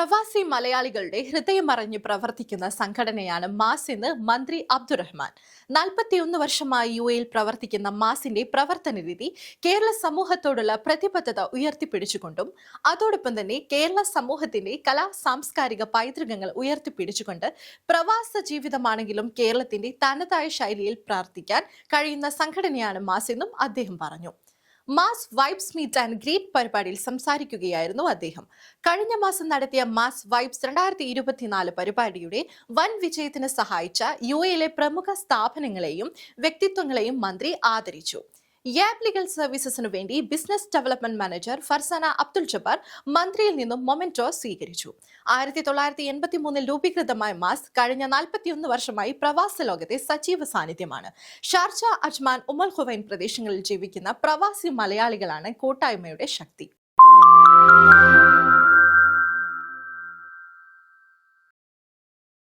പ്രവാസി മലയാളികളുടെ ഹൃദയമറിഞ്ഞ് പ്രവർത്തിക്കുന്ന സംഘടനയാണ് മാസ് എന്ന് മന്ത്രി അബ്ദുറഹ്മാൻ. നാൽപ്പത്തിയൊന്ന് വർഷമായി യു എയിൽ പ്രവർത്തിക്കുന്ന മാസിന്റെ പ്രവർത്തന രീതി കേരള സമൂഹത്തോടുള്ള പ്രതിബദ്ധത ഉയർത്തിപ്പിടിച്ചുകൊണ്ടും അതോടൊപ്പം തന്നെ കേരള സമൂഹത്തിന്റെ കലാ സാംസ്കാരിക പൈതൃകങ്ങൾ ഉയർത്തിപ്പിടിച്ചുകൊണ്ട് പ്രവാസ ജീവിതമാണെങ്കിലും കേരളത്തിന്റെ തനതായ ശൈലിയിൽ പ്രാർത്ഥിക്കാൻ കഴിയുന്ന സംഘടനയാണ് മാസ് എന്നും അദ്ദേഹം പറഞ്ഞു. Mass vibes meet and greet പരിപാടിയിൽ സംസാരിക്കുകയായിരുന്നു അദ്ദേഹം. കഴിഞ്ഞ മാസം നടത്തിയ മാസ് വൈബ്സ് രണ്ടായിരത്തി ഇരുപത്തിനാല് പരിപാടിയുടെ വൻ വിജയത്തിന് സഹായിച്ച യു എയിലെ പ്രമുഖ സ്ഥാപനങ്ങളെയും വ്യക്തിത്വങ്ങളെയും മന്ത്രി ആദരിച്ചു. യാബ് ലീഗൽ സർവീസസിനു വേണ്ടി business development manager Farsana Abdul Jabbar മന്ത്രിയിൽ നിന്നും മൊമെന്റോ സ്വീകരിച്ചു. ആയിരത്തി തൊള്ളായിരത്തി എൺപത്തി മൂന്നിൽ രൂപീകൃതമായ മാസ് കഴിഞ്ഞ നാൽപ്പത്തിയൊന്ന് വർഷമായി പ്രവാസ ലോകത്തെ സജീവ സാന്നിധ്യമാണ്. ഷാർജ അജ്മാൻ ഉമൽ ഹുവൈൻ പ്രദേശങ്ങളിൽ ജീവിക്കുന്ന പ്രവാസി മലയാളികളാണ് കൂട്ടായ്മയുടെ ശക്തി.